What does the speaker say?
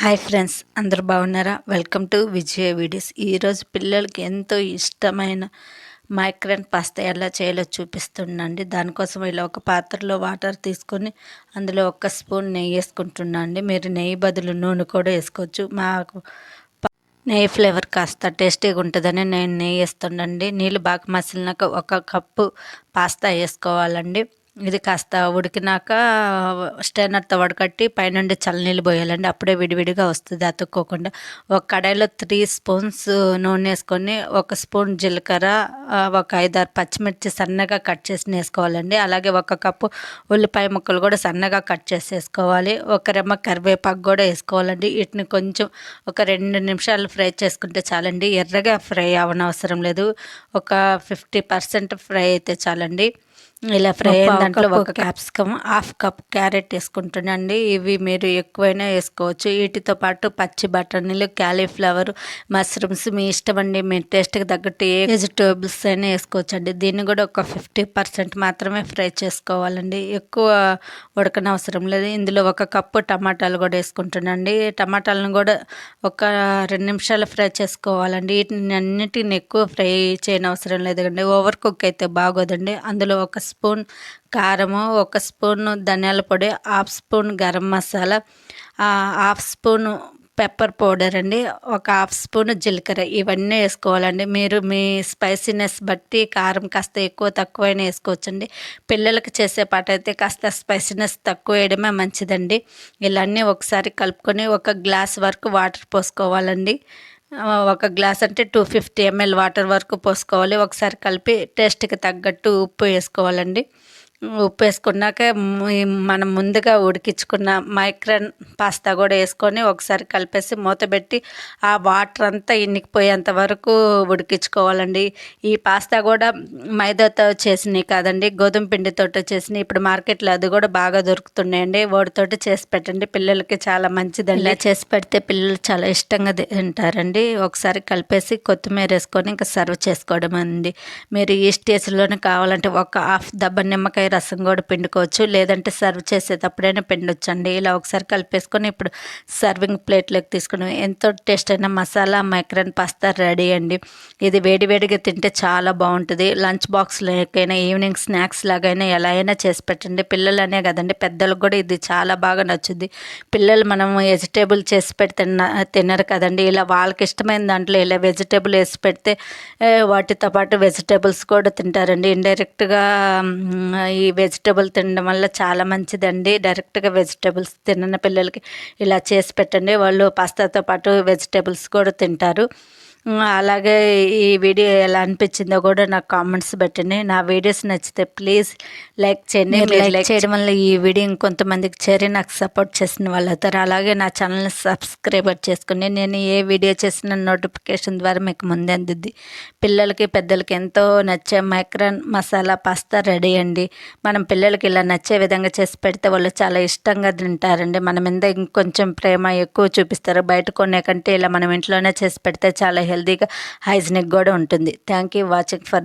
Hi friends అందరు బాగున్నారా? Welcome to Vijaya videos. ఈరోజు పిల్లలకి ఎంతో ఇష్టమైన మైక్రన్ పాస్తా ఎలా చేయాలో చూపిస్తుండండి. దానికోసం ఇలా ఒక పాత్రలో వాటర్ తీసుకొని అందులో ఒక స్పూన్ నెయ్యి వేసుకుంటున్నా అండి మీరు నెయ్యి బదులు నూనె కూడా వేసుకోవచ్చు. మాకు నెయ్యి ఫ్లేవర్ కాస్త టేస్టీగా ఉంటుందని నేను నెయ్యి వేస్తుండండి. నీళ్ళు బాగా మసిలినాక ఒక కప్పు పాస్తా వేసుకోవాలండి. ఇది కాస్త ఉడికినాక స్టైనర్తో వడకట్టి పైనుండి చల్లనీళ్ళు పోయాలండి. అప్పుడే విడివిడిగా వస్తుంది అతుక్కోకుండా. ఒక కడాయిలో త్రీ స్పూన్స్ నూనె వేసుకొని ఒక స్పూన్ జీలకర్ర ఒక ఐదారు పచ్చిమిర్చి సన్నగా కట్ చేసి వేసుకోవాలండి అలాగే ఒక కప్పు ఉల్లిపాయ ముక్కలు కూడా సన్నగా కట్ చేసి వేసుకోవాలి. ఒక రెమ్మ కరివేపాకు కూడా వేసుకోవాలండి. వీటిని కొంచెం ఒక రెండు నిమిషాలు ఫ్రై చేసుకుంటే చాలండి. ఎర్రగా ఫ్రై అవనవసరం లేదు. ఒక ఫిఫ్టీ పర్సెంట్ ఫ్రై అయితే చాలండి. ఇలా ఫ్రై అయిన దాంట్లో ఒక క్యాప్సికమ్ హాఫ్ కప్ క్యారెట్ వేసుకుంటానండి. ఇవి మీరు ఎక్కువైనా వేసుకోవచ్చు. వీటితో పాటు పచ్చి బఠానీలు క్యాలీఫ్లవర్ మష్రూమ్స్ మీ ఇష్టం అండి. మీ టేస్ట్కి తగ్గట్టు ఏ వెజిటేబుల్స్ అయినా వేసుకోవచ్చు అండి దీన్ని కూడా ఒక ఫిఫ్టీ పర్సెంట్ మాత్రమే ఫ్రై చేసుకోవాలండి. ఎక్కువ ఉడకనవసరం లేదు. ఇందులో ఒక కప్పు టమాటాలు కూడా వేసుకుంటానండి. టమాటాలను కూడా ఒక రెండు నిమిషాలు ఫ్రై చేసుకోవాలండి. వీటిని అన్నిటిని ఎక్కువ ఫ్రై చేయనవసరం లేదండి ఓవర్ కుక్ అయితే బాగోదండి. అందులో ఒక స్పూన్ కారము ఒక స్పూన్ ధనియాల పొడి half spoon garam masala half spoon pepper powder అండి ఒక హాఫ్ స్పూన్ జీలకర్ర. ఇవన్నీ వేసుకోవాలండి. మీరు మీ స్పైసీనెస్ బట్టి కారం కాస్త ఎక్కువ తక్కువైనా వేసుకోవచ్చండి. పిల్లలకు చేసే పాట అయితే కాస్త స్పైసీనెస్ తక్కువ వేయడమే మంచిదండి. ఇలా అన్నీ ఒకసారి కలుపుకొని ఒక గ్లాస్ వరకు వాటర్ పోసుకోవాలండి. ఒక గ్లాస్ అంటే టూ ఫిఫ్టీ ఎంఎల్ వాటర్ వరకు పోసుకోవాలి. ఒకసారి కలిపి టేస్ట్కి తగ్గట్టు ఉప్పు వేసుకోవాలండి. ఉప్పు వేసుకున్నాక మనం ముందుగా ఉడికించుకున్న మైక్రన్ పాస్తా కూడా వేసుకొని ఒకసారి కలిపేసి మూత పెట్టి ఆ వాటర్ అంతా ఇన్నికిపోయేంత వరకు ఉడికించుకోవాలండి. ఈ పాస్తా కూడా మైదాతో చేసినవి కాదండి గోధుమ పిండితో చేసినవి. ఇప్పుడు మార్కెట్లో అది కూడా బాగా దొరుకుతున్నాయండి. వాటితోటి చేసి పెట్టండి పిల్లలకి చాలా మంచిదండి. ఇలా చేసి పెడితే పిల్లలు చాలా ఇష్టంగా తింటారండి. ఒకసారి కలిపేసి కొత్తిమీర వేసుకొని ఇంకా సర్వ్ చేసుకోవడం అండి మీరు ఈ స్టేజ్లోనే కావాలంటే ఒక హాఫ్ దబ్బ నిమ్మకాయ రసం కూడా పిండుకోవచ్చు. లేదంటే సర్వ్ చేసేటప్పుడైనా పిండొచ్చండి. ఇలా ఒకసారి కలిపేసుకొని ఇప్పుడు సర్వింగ్ ప్లేట్లోకి తీసుకుని ఎంతో టేస్ట్ అయిన మసాలా మైక్రన్ పాస్తా రెడీ అండి. ఇది వేడివేడిగా తింటే చాలా బాగుంటుంది. లంచ్ బాక్స్లకైనా ఈవినింగ్ స్నాక్స్ లాగైనా ఎలా అయినా చేసి పెట్టండి. పిల్లలనే కదండి పెద్దలకు కూడా ఇది చాలా బాగా నచ్చుద్ది. పిల్లలు మనం వెజిటేబుల్ చేసి పెడితే తినరు కదండి. ఇలా వాళ్ళకి ఇష్టమైన దాంట్లో ఇలా వెజిటేబుల్ వేసి పెడితే వాటితో పాటు వెజిటేబుల్స్ కూడా తింటారండి. ఇండైరెక్ట్గా ఈ వెజిటబుల్ తినడం వల్ల చాలా మంచిదండి. డైరెక్ట్గా వెజిటేబుల్స్ తినని పిల్లలకి ఇలా చేసి పెట్టండి. వాళ్ళు పాస్తాతో పాటు వెజిటేబుల్స్ కూడా తింటారు. అలాగే ఈ వీడియో ఎలా అనిపించిందో కూడా నాకు కామెంట్స్ పెట్టండి. నా వీడియోస్ నచ్చితే ప్లీజ్ లైక్ చేయండి. లైక్ చేయడం వల్ల ఈ వీడియో ఇంకొంతమందికి చేరి నాకు సపోర్ట్ చేసిన వాళ్ళు అవుతారు అలాగే నా ఛానల్ని సబ్స్క్రైబర్ చేసుకుని నేను ఏ వీడియో చేసిన నోటిఫికేషన్ ద్వారా మీకు ముందే అందుద్ది. పిల్లలకి పెద్దలకి ఎంతో నచ్చే మైక్రాన్ మసాలా పాస్తా రెడీ అండి. మనం పిల్లలకి ఇలా నచ్చే విధంగా చేసి పెడితే వాళ్ళు చాలా ఇష్టంగా తింటారండి. మన మీద ఇంకొంచెం ప్రేమ ఎక్కువ చూపిస్తారు. బయట కొనే కంటే ఇలా మనం ఇంట్లోనే చేసి పెడితే చాలా హెల్తీగా హైజినిక్ కూడా ఉంటుంది. Thank you watching for